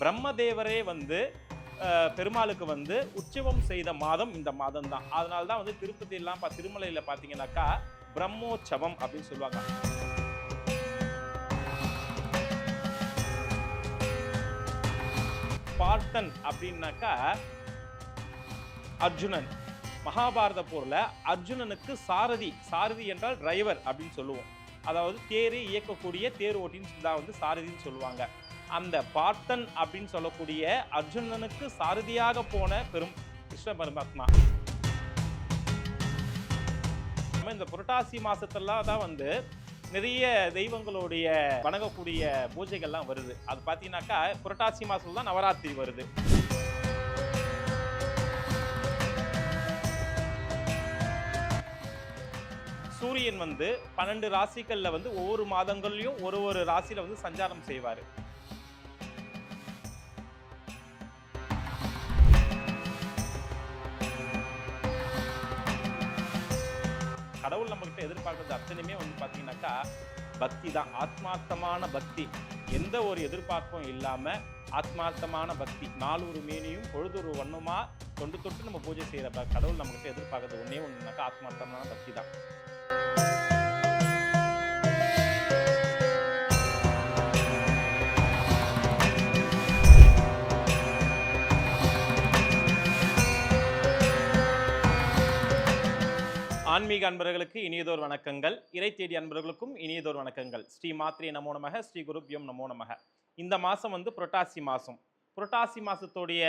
பிரம்மதேவரே வந்து பெருமாளுக்கு வந்து உற்சவம் செய்த மாதம் இந்த மாதம் தான் அதனால தான் வந்து திருப்பதியெல்லாம் பா திருமலையில் பார்த்தீங்கன்னாக்கா பிரம்மோற்சவம் அப்படின்னு சொல்லுவாங்க. பார்த்தன் அப்படின்னாக்கா அர்ஜுனன். மகாபாரத போரில் அர்ஜுனனுக்கு சாரதி. சாரதி என்றால் டிரைவர் அப்படின்னு சொல்லுவோம். அதாவது தேரை இயக்கக்கூடிய தேர் ஓட்டின்னு தான் வந்து சாரதின்னு சொல்லுவாங்க. அந்த பார்த்தன் அப்படின்னு சொல்லக்கூடிய அர்ஜுனனுக்கு சாரதியாக போன பெரும் கிருஷ்ண பரமாத்மா. இந்த புரட்டாசி மாசத்தெல்லாம் தான் வந்து நிறைய தெய்வங்களுடைய வணங்கக்கூடிய பூஜைகள்லாம் வருது. அது பார்த்தீங்கன்னாக்கா புரட்டாசி மாசத்துல தான் நவராத்திரி வருது. சூரியன் வந்து பன்னெண்டு ராசிகளில் வந்து ஒவ்வொரு மாதங்கள்லையும் ஒரு ஒரு ராசியில் வந்து சஞ்சாரம் செய்வார். கடவுள் நம்மகிட்ட எதிர்பார்க்கறது அத்தனையுமே வந்து பார்த்தீங்கன்னாக்கா பக்தி தான் ஆத்மார்த்தமான பக்தி. எந்த ஒரு எதிர்பார்ப்பும் இல்லாமல் ஆத்மார்த்தமான பக்தி. நாலொரு மேனியும் ஒரு வண்ணமா தொண்டு தொட்டு நம்ம பூஜை செய்கிறப்ப கடவுள் நம்மகிட்ட எதிர்பார்க்கறது ஒன்றே ஒன்றுனாக்கா ஆத்மார்த்தமான பக்தி தான் ஆன்மீக அன்பர்களுக்கு இனியதோர் வணக்கங்கள். இறை தேடி அன்பர்களுக்கும் இனியதோர் வணக்கங்கள். ஸ்ரீ மாத்ரே நமோ நமக ஸ்ரீ குருப்யம் நமோ நமக. இந்த மாதம் வந்து புரட்டாசி மாதம் புரட்டாசி மாதத்துடைய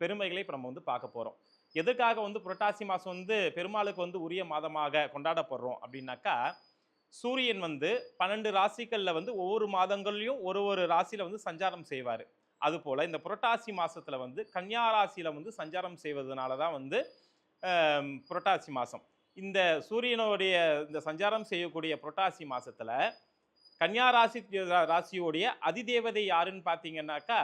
பெருமைகளை இப்போ நம்ம வந்து பார்க்க போகிறோம் எதுக்காக வந்து புரட்டாசி மாதம் வந்து பெருமாளுக்கு வந்து உரிய மாதமாக கொண்டாடப்படுறோம் அப்படின்னாக்கா சூரியன் வந்து பன்னெண்டு ராசிகளில் வந்து ஒவ்வொரு மாதங்கள்லையும் ஒரு ஒரு ராசியில் வந்து சஞ்சாரம் செய்வார். அதுபோல் இந்த புரட்டாசி மாதத்தில் வந்து கன்னியா ராசியில் வந்து சஞ்சாரம் செய்வதனால தான் வந்து புரட்டாசி மாதம் இந்த சூரியனுடைய இந்த சஞ்சாரம் செய்யக்கூடிய புரட்டாசி மாதத்தில் கன்னியா ராசி ராசியோடைய அதிதேவதை யாருன்னு பார்த்தீங்கன்னாக்கா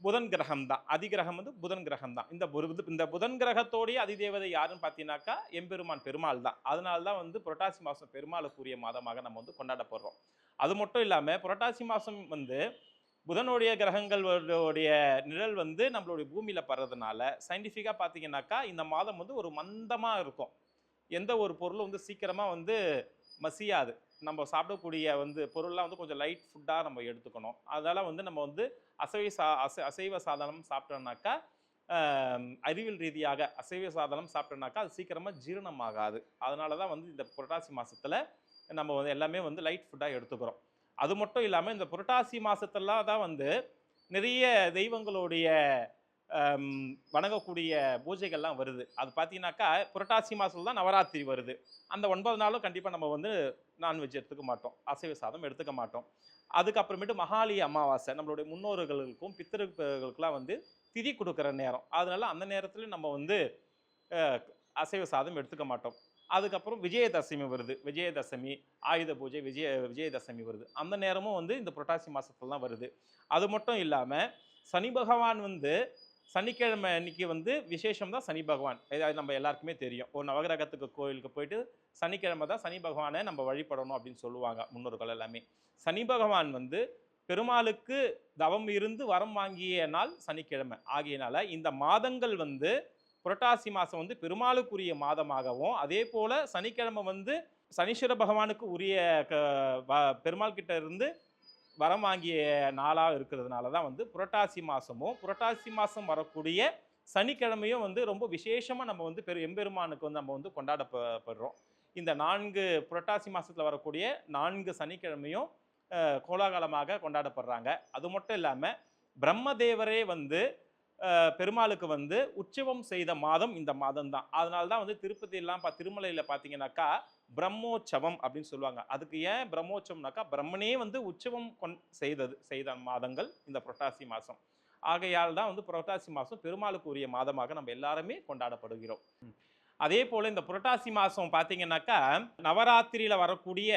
புதன் கிரகம் தான். அதிகிரகம் வந்து புதன் கிரகம் தான். இந்த புரு- இந்த புதன் கிரகத்தோடைய அதிதேவதை யாருன்னு பார்த்தீங்கன்னாக்கா எம்பெருமான் பெருமாள் தான். அதனால தான் வந்து புரட்டாசி மாதம் பெருமாளுக்குரிய மாதமாக நம்ம வந்து கொண்டாடப்படுறோம் அது மட்டும் இல்லாமல் புரட்டாசி மாதம் வந்து புதனுடைய கிரகங்களுடைய நிழல் வந்து நம்மளுடைய பூமியில் படுறதுனால சயின்டிஃபிக்காக பார்த்தீங்கன்னாக்கா இந்த மாதம் வந்து ஒரு மந்தமாக இருக்கும். எந்த ஒரு பொருளும் வந்து சீக்கிரமாக வந்து மசியாது. நம்ம சாப்பிடக்கூடிய வந்து பொருள்லாம் வந்து கொஞ்சம் லைட் ஃபுட்டாக நம்ம எடுத்துக்கணும். அதனால் வந்து நம்ம வந்து அசைவ சா அசை அசைவ சாதனம் சாப்பிட்டோம்னாக்கா அறிவியல் ரீதியாக அசைவ சாதனம் சாப்பிட்டோம்னாக்கா அது சீக்கிரமாக ஜீரணமாகாது. அதனால தான் வந்து இந்த புரட்டாசி மாதத்தில் நம்ம வந்து எல்லாமே வந்து லைட் ஃபுட்டாக எடுத்துக்கிறோம். அது மட்டும் இல்லாமல் இந்த புரட்டாசி மாதத்தெல்லாம் தான் வந்து நிறைய தெய்வங்களுடைய வணங்கக்கூடிய பூஜைகள்லாம் வருது. அது பார்த்தீங்கன்னாக்கா புரட்டாசி மாதத்துல தான் நவராத்திரி வருது. அந்த ஒன்பது நாளும் கண்டிப்பாக நம்ம வந்து நான்வெஜ் எடுத்துக்க மாட்டோம். அசைவ சாதம் எடுத்துக்க மாட்டோம். அதுக்கப்புறமேட்டு மகாலி அமாவாசை நம்மளுடைய முன்னோர்களுக்கும் பித்தர்களுக்கெல்லாம் வந்து திதி கொடுக்குற நேரம். அதனால அந்த நேரத்துலையும் நம்ம வந்து அசைவ சாதம் எடுத்துக்க மாட்டோம். அதுக்கப்புறம் விஜயதசமி வருது. விஜயதசமி ஆயுத பூஜை விஜய விஜயதசமி வருது. அந்த நேரமும் வந்து இந்த புரட்டாசி மாதத்துல தான் வருது. அது மட்டும் இல்லாமல் சனி பகவான் வந்து சனிக்கிழமை அன்னைக்கு வந்து விசேஷம் தான் சனி பகவான். இது நம்ம எல்லாருக்குமே தெரியும். ஒரு நவகிரகத்துக்கு கோயிலுக்கு போயிட்டு சனிக்கிழமை தான் சனி பகவானை நம்ம வழிபடணும் அப்படின்னு சொல்லுவாங்க முன்னோர்கள் எல்லாமே. சனி பகவான் வந்து பெருமாளுக்கு தவம் இருந்து வரம் வாங்கிய நாள் சனிக்கிழமை. ஆகியனால இந்த மாதங்கள் வந்து புரட்டாசி மாதம் வந்து பெருமாளுக்குரிய மாதமாகவும் அதே போல் சனிக்கிழமை வந்து சனீஸ்வர பகவானுக்கு உரிய க வ- பெருமாள் கிட்ட இருந்து வரம் வாங்கிய நாளாக இருக்கிறதுனால தான் வந்து புரட்டாசி மாதமும் புரட்டாசி மாதம் வரக்கூடிய சனிக்கிழமையும் வந்து ரொம்ப விசேஷமாக நம்ம வந்து பெரு எம்பெருமானுக்கு வந்து நம்ம வந்து கொண்டாடப்படுறோம். இந்த நான்கு புரட்டாசி மாதத்தில் வரக்கூடிய நான்கு சனிக்கிழமையும் கோலாகலமாக கொண்டாடப்படுறாங்க. அது மட்டும் இல்லாமல் பிரம்மதேவரே வந்து பெருமாளுக்கு வந்து உற்சவம் செய்த மாதம் இந்த மாதம் தான் அதனால தான் வந்து திருப்பதியெல்லாம் பா திருமலையில் பார்த்தீங்கன்னாக்கா பிரம்மோற்சவம் அப்படின்னு சொல்லுவாங்க. அதுக்கு ஏன் பிரம்மோற்சவம்னாக்கா பிரம்மனே வந்து உற்சவம் கொண் செய்தது செய்த மாதங்கள் இந்த புரட்டாசி மாதம். ஆகையால் தான் வந்து புரட்டாசி மாதம் பெருமாளுக்கு உரிய மாதமாக நம்ம எல்லாருமே கொண்டாடப்படுகிறோம். அதே போல் இந்த புரட்டாசி மாதம் பார்த்தீங்கன்னாக்கா நவராத்திரியில் வரக்கூடிய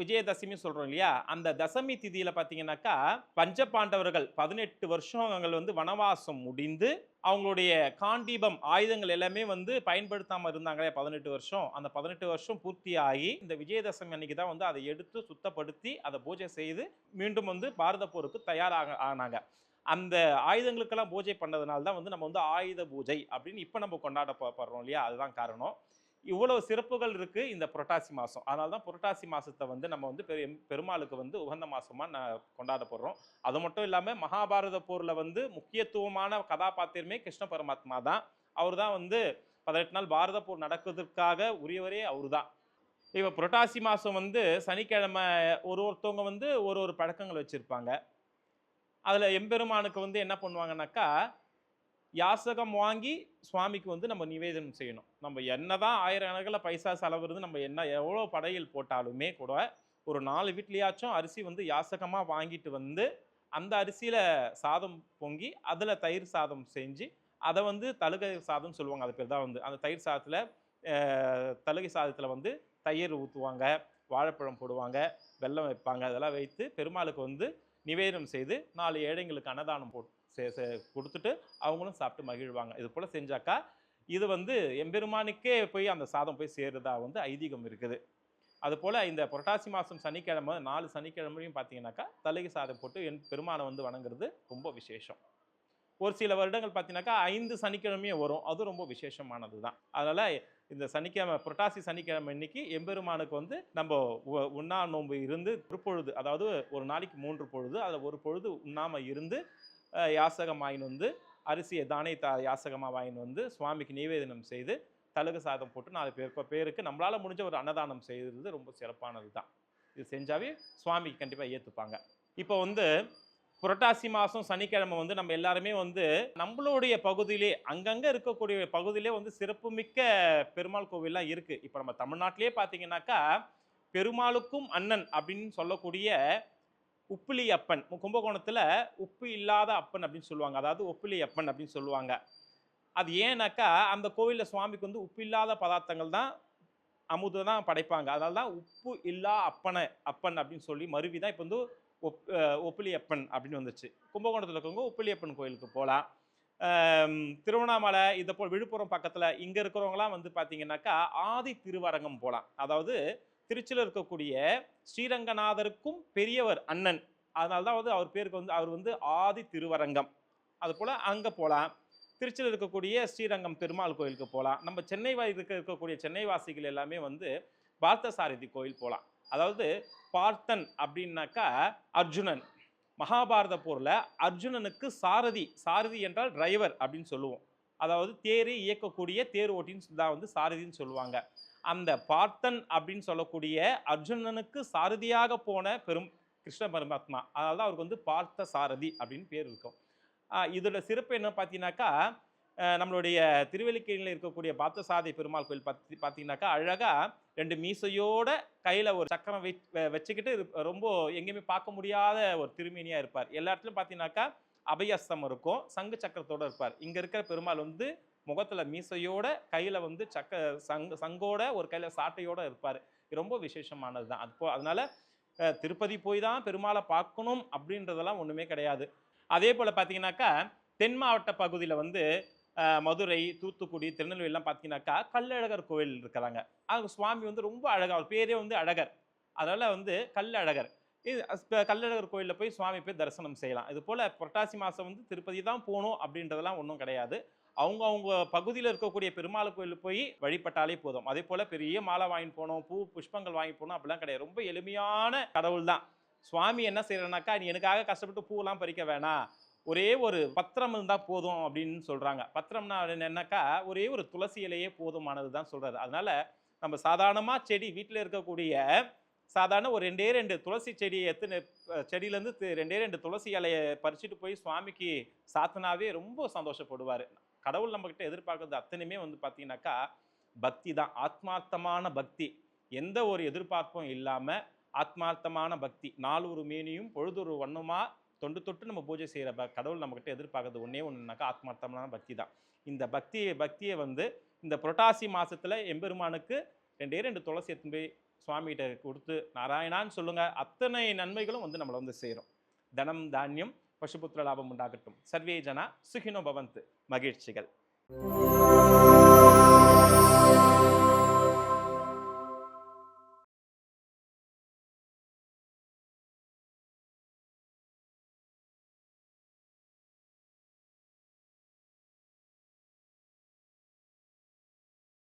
விஜயதசமி சொல்கிறோம் இல்லையா? அந்த தசமி திதியில் பார்த்தீங்கன்னாக்கா பஞ்ச பாண்டவர்கள் பதினெட்டு வருஷங்கள் வந்து வனவாசம் முடிந்து அவங்களுடைய காண்டீபம் ஆயுதங்கள் எல்லாமே வந்து பயன்படுத்தாமல் இருந்தாங்களே பதினெட்டு வருஷம். அந்த பதினெட்டு வருஷம் பூர்த்தி ஆகி இந்த விஜயதசமி அன்னைக்கு தான் வந்து அதை எடுத்து சுத்தப்படுத்தி அதை பூஜை செய்து மீண்டும் வந்து பாரத போருக்கு தயாராக ஆனாங்க. அந்த ஆயுதங்களுக்கெல்லாம் பூஜை பண்ணதுனால தான் வந்து நம்ம வந்து ஆயுத பூஜை அப்படின்னு இப்போ நம்ம கொண்டாட இல்லையா? அதுதான் காரணம். இவ்வளவு சிறப்புகள் இருக்குது இந்த புரட்டாசி மாதம் அதனால தான் புரட்டாசி மாதத்தை வந்து நம்ம வந்து பெரு- பெருமாளுக்கு வந்து உகந்த மாதமாக நான் கொண்டாட போடுறோம் அது மட்டும் இல்லாமல் மகாபாரத போரில் வந்து முக்கியத்துவமான கதாபாத்திரமே கிருஷ்ண பரமாத்மா தான். அவர் தான் வந்து பதினெட்டு நாள் பாரத போர் நடக்கிறதுக்காக உரியவரே அவர் தான். இப்போ புரட்டாசி மாதம் வந்து சனிக்கிழமை ஒரு ஒருத்தவங்க வந்து ஒரு ஒரு பழக்கங்கள் வச்சுருப்பாங்க. அதில் எம்பெருமானுக்கு வந்து என்ன பண்ணுவாங்கனாக்கா யாசகம் வாங்கி சுவாமிக்கு வந்து நம்ம நிவேதனம் செய்யணும். நம்ம என்ன தான் ஆயிரம் கணக்கில் பைசா செலவுறது நம்ம என்ன எவ்வளோ படையில் போட்டாலுமே கூட ஒரு நாலு வீட்லேயாச்சும் அரிசி வந்து யாசகமாக வாங்கிட்டு வந்து அந்த அரிசியில் சாதம் பொங்கி அதில் தயிர் சாதம் செஞ்சு அதை வந்து தழுகை சாதம்னு சொல்லுவாங்க. அது பேர் தான் வந்து அந்த தயிர் சாதத்தில் தழுகை சாதத்தில் வந்து தயிர் ஊற்றுவாங்க வாழைப்பழம் போடுவாங்க வெல்லம் வைப்பாங்க அதெல்லாம் வைத்து பெருமாளுக்கு வந்து நிவேதனம் செய்து நாலு ஏழைங்களுக்கு அன்னதானம் போட்டு சே- சே- கொடுத்துட்டு அவங்களும் சாப்பிட்டு மகிழ்வாங்க. இது போல் செஞ்சாக்கா இது வந்து எம்பெருமானுக்கே போய் அந்த சாதம் போய் சேருதா வந்து ஐதீகம் இருக்குது. அதுபோல் இந்த புரட்டாசி மாதம் சனிக்கிழமை நாலு சனிக்கிழமையும் பார்த்தீங்கன்னாக்கா தலைக்கு சாதம் போட்டு என் பெருமானை வந்து வணங்குறது ரொம்ப விசேஷம். ஒரு சில வருடங்கள் பார்த்தீங்கன்னாக்கா ஐந்து சனிக்கிழமையும் வரும். அது ரொம்ப விசேஷமானது தான் அதனால் இந்த சனிக்கிழமை புரட்டாசி சனிக்கிழமை இன்னைக்கு எம்பெருமானுக்கு வந்து நம்ம உண்ணா நோன்பு இருந்து ஒரு பொழுது அதாவது ஒரு நாளைக்கு மூன்று பொழுது அதில் ஒரு பொழுது உண்ணாமல் இருந்து யாசகம் வாங்கின்னு வந்து அரிசியை தானே தா யாசகமாக வாங்கின்னு வந்து சுவாமிக்கு நிவேதனம் செய்து தலுகு சாதம் போட்டு நாலு பேர் இப்போ பேருக்கு நம்மளால் முடிஞ்ச ஒரு அன்னதானம் செய்கிறது ரொம்ப சிறப்பானது தான் இது செஞ்சாவே சுவாமிக்கு கண்டிப்பாக ஏற்றுப்பாங்க இப்போ வந்து புரட்டாசி மாதம் சனிக்கிழமை வந்து நம்ம எல்லாருமே வந்து நம்மளுடைய பகுதியிலே அங்கங்கே இருக்கக்கூடிய பகுதியிலே வந்து சிறப்புமிக்க பெருமாள் கோவில்லாம் இருக்குது இப்போ நம்ம தமிழ்நாட்டிலே பார்த்தீங்கன்னாக்கா பெருமாளுக்கும் அண்ணன் அப்படின்னு சொல்லக்கூடிய உப்பிலி அப்பன் கும்பகோணத்தில் உப்பு இல்லாத அப்பன் அப்படின்னு சொல்லுவாங்க. அதாவது உப்பிலி அப்பன் அப்படின்னு சொல்லுவாங்க. அது ஏன்னாக்கா அந்த கோவிலில் சுவாமிக்கு வந்து உப்பு இல்லாத பதார்த்தங்கள் தான் அமுது தான் படைப்பாங்க. அதனால தான் உப்பு இல்லா அப்பனை அப்பன் அப்படின்னு சொல்லி மருவி தான் இப்போ வந்து ஒப் ஒப்பிலியப்பன் அப்படின்னு வந்துச்சு. கும்பகோணத்தில் இருக்கவங்க ஒப்பிலியப்பன் கோயிலுக்கு போகலாம் திருவண்ணாமலை இதை போல் விழுப்புரம் பக்கத்தில் இங்கே இருக்கிறவங்களாம் வந்து பார்த்தீங்கன்னாக்கா ஆதி திருவரங்கம் போகலாம் அதாவது திருச்சியில் இருக்கக்கூடிய ஸ்ரீரங்கநாதருக்கும் பெரியவர் அண்ணன். அதனால தான் வந்து அவர் பேருக்கு வந்து அவர் வந்து ஆதி திருவரங்கம். அதுபோல் அங்கே போகலாம் திருச்சியில் இருக்கக்கூடிய ஸ்ரீரங்கம் பெருமாள் கோயிலுக்கு போகலாம் நம்ம சென்னை வா- இருக்க இருக்கக்கூடிய சென்னை வாசிகள் எல்லாமே வந்து பார்த்தசாரதி கோயில் போகலாம் அதாவது பார்த்தன் அப்படின்னாக்கா அர்ஜுனன். மகாபாரத போரில் அர்ஜுனனுக்கு சாரதி சாரதி என்றால் டிரைவர் அப்படின்னு சொல்லுவோம். அதாவது தேரை இயக்கக்கூடிய தேர் ஓட்டின்னு தான் வந்து சாரதின்னு சொல்லுவாங்க. அந்த பார்த்தன் அப்படின்னு சொல்லக்கூடிய அர்ஜுனனுக்கு சாரதியாக போன பெரும் கிருஷ்ண பரமாத்மா. அதனால தான் அவருக்கு வந்து பார்த்த சாரதி அப்படின்னு பேர் இருக்கும். இதில் இதோட சிறப்பு என்ன பார்த்தீங்கன்னாக்கா நம்மளுடைய திருவல்லிக்கேணியில் இருக்கக்கூடிய பார்த்தசாதி பெருமாள் கோயில் பத்தி பார்த்தீங்கன்னாக்கா அழகாக ரெண்டு மீசையோட கையில் ஒரு சக்கரம் வை வச்சுக்கிட்டு இருப்- ரொம்ப எங்கேயுமே பார்க்க முடியாத ஒரு திருமேனியா இருப்பார். எல்லா இடத்துலையும் பார்த்தீங்கன்னாக்கா அபயஸ்தம் இருக்கும் சங்கு சக்கரத்தோட இருப்பார். இங்கே இருக்கிற பெருமாள் வந்து முகத்தில் மீசையோட கையில் வந்து சக்க சங்கு சங்கோட ஒரு கையில் சாட்டையோடு இருப்பார். இது ரொம்ப விசேஷமானது தான். அது போ அதனால் திருப்பதி போய் தான் பெருமாளை பார்க்கணும் அப்படின்றதெல்லாம் ஒன்றுமே கிடையாது. அதே போல் பார்த்தீங்கன்னாக்கா தென் மாவட்ட பகுதியில் வந்து மதுரை தூத்துக்குடி திருநெல்வேலிலாம் பார்த்தீங்கன்னாக்கா கல்லழகர் கோவில் இருக்கிறாங்க. அவங்க சுவாமி வந்து ரொம்ப அழகாக அவர் பேரே வந்து அழகர். அதனால் வந்து கல்லழகர் இது கல்லழகர் கோயிலில் போய் சுவாமி போய் தரிசனம் செய்யலாம். இது போல் புரட்டாசி மாதம் வந்து திருப்பதி தான் போகணும் அப்படின்றதெல்லாம் ஒன்றும் கிடையாது. அவங்க அவங்க பகுதியில் இருக்கக்கூடிய பெருமாள் கோயிலுக்கு போய் வழிபட்டாலே போதும். அதே போல் பெரிய மாலை வாங்கிட்டு போகணும் பூ புஷ்பங்கள் வாங்கி போகணும் அப்படிலாம் கிடையாது. ரொம்ப எளிமையான கடவுள் தான். சுவாமி என்ன செய்யறனாக்கா நீ எனக்காக கஷ்டப்பட்டு பூவெல்லாம் பறிக்க வேணாம். ஒரே ஒரு பத்திரம் இருந்தால் போதும் அப்படின்னு சொல்கிறாங்க பத்திரம்னா என்னன்னாக்கா ஒரே ஒரு துளசி இலையே போதுமானது தான் சொல்கிறாரு அதனால் நம்ம சாதாரணமாக செடி வீட்டில் இருக்கக்கூடிய சாதாரண ஒரு ரெண்டே ரெண்டு துளசி செடியை எத்தனை செடியிலேருந்து ரெண்டே ரெண்டு துளசி இலையை பறிச்சுட்டு போய் சுவாமிக்கு சாத்தினாவே ரொம்ப சந்தோஷப்படுவார். கடவுள் நம்மக்கிட்ட எதிர்பார்க்கறது அத்தனையுமே வந்து பார்த்தீங்கன்னாக்கா பக்தி தான் ஆத்மார்த்தமான பக்தி. எந்த ஒரு எதிர்பார்ப்பும் இல்லாமல் ஆத்மார்த்தமான பக்தி. நாலு ஒரு மேனியும் பொழுதொரு வண்ணமாக தொண்டு தொட்டு நம்ம பூஜை செய்கிற கடவுள் நம்மக்கிட்ட எதிர்பார்க்கறது ஒன்றே ஒன்றுனாக்கா ஆத்மார்த்தமான பக்தி தான். இந்த பக்தியை பக்தியை வந்து இந்த புரட்டாசி மாதத்தில் எம்பெருமானுக்கு ரெண்டே ரெண்டு துளசி எடுத்துன்னு போய் சுவாமிகிட்ட கொடுத்து நாராயணான்னு சொல்லுங்கள் அத்தனை நன்மைகளும் வந்து நம்மளை வந்து சேரும். தனம் தானியம் பசுபுத்திர லாபம் உண்டாகட்டும். சர்வே ஜனா சுகினோ பவந்து. மகிழ்ச்சிகள்.